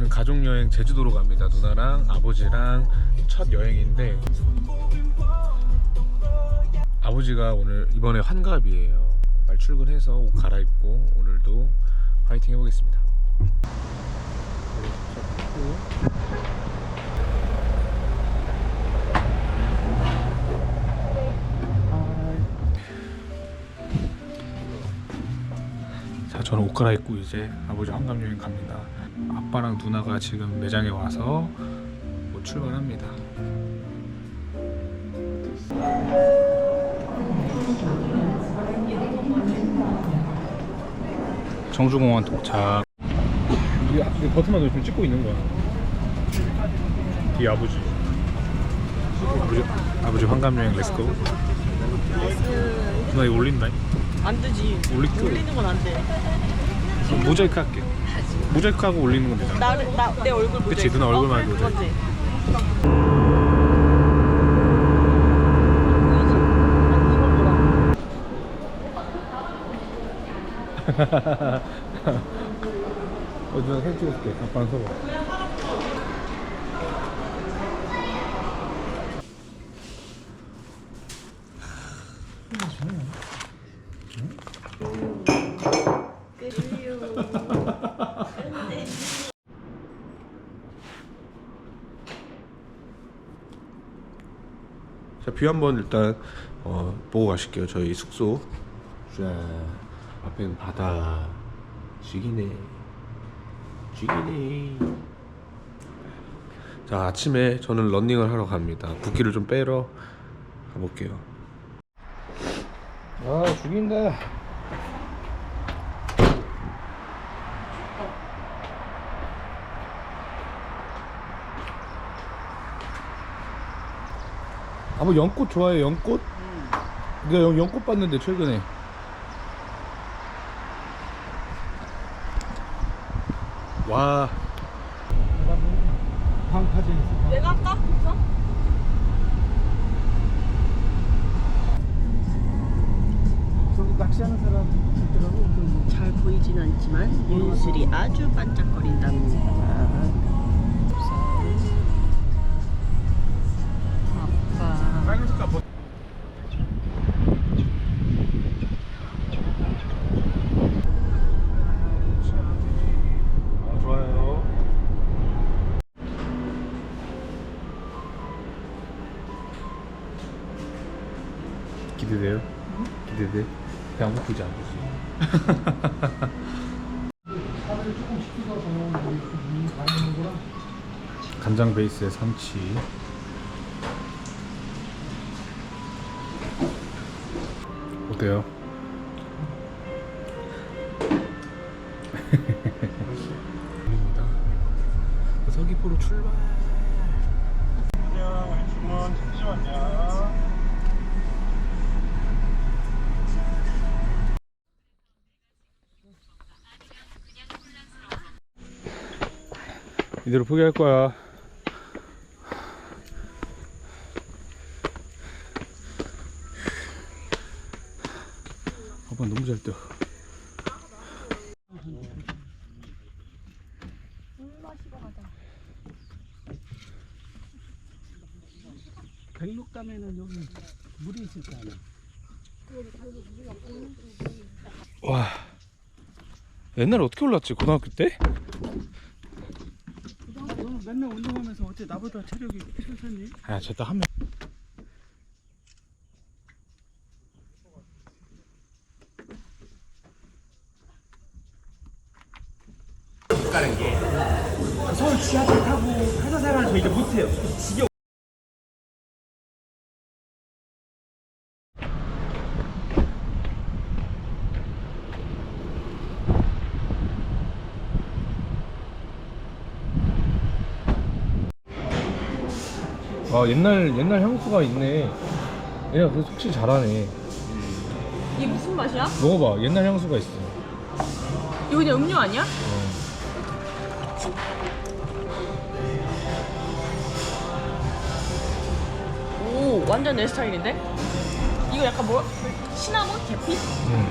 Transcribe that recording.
오늘은 가족 여행 제주도로 갑니다. 누나랑 아버지랑 첫 여행인데 아버지가 오늘 이번에 환갑이에요. 날 출근해서 옷 갈아입고 오늘도 파이팅 해보겠습니다. 자, 저는 옷 갈아입고 이제 아버지 환갑 여행 갑니다. 아빠랑 누나가 지금 매장에 와서 곧 출발합니다. 정주공원 도착. 이게 버튼만 누르면 찍고 있는 거야. 뒤에 아버지. 아버지, 아버지 환갑 여행 렛츠고. 누나 이거 올린다. 안 되지. 올릴게. 올리는 건 안 돼. 모자이크 할게. 모자이크 하고 올리는 건 되잖아. 나, 나, 내 얼굴 보자. 그치, 누나 얼굴만 해도 돼. 그거지. 어, 누나 사진 찍어줄게. 아빠랑 서봐. 자, 뷰 한번 일단 어, 보고 가실게요. 저희 숙소. 자, 앞에는 바다. 죽이네. 죽이네. 자, 아침에 저는 런닝을 하러 갑니다. 붓기를 좀 빼러 가볼게요. 아, 죽인다. 아뭐 연꽃 좋아해 연꽃? 내가 연, 연꽃 봤는데 최근에 와 내가 할까? 그래서? 저기 낚시하는 사람 있더라고. 잘 보이진 않지만 윤슬이 아주 반짝거린답니다. 기대돼요? 기대돼? 배안 고프지 거랑 간장 베이스의 삼치 어때요? 입니다. 서귀포로 출발. 주문 잠시만요. 이대로 포기할 거야. 아빠 너무 잘 뛰어. 백록담에는 여기 물이 있을 거 아니야. 와. 옛날에 어떻게 올랐지? 고등학교 때? 맨날 운동하면서 어째 나보다 체력이 괜찮니? 아, 저따 하면. 서울 지하철 타고 회사 생활 저 이제 못해요. 지겨. 아, 옛날 옛날 향수가 있네. 얘가 그 속시 잘하네. 이게 무슨 맛이야? 먹어봐. 옛날 향수가 있어. 이거 그냥 음료 아니야? 오, 완전 내 스타일인데? 이거 약간 뭐? 시나몬? 계피? 응.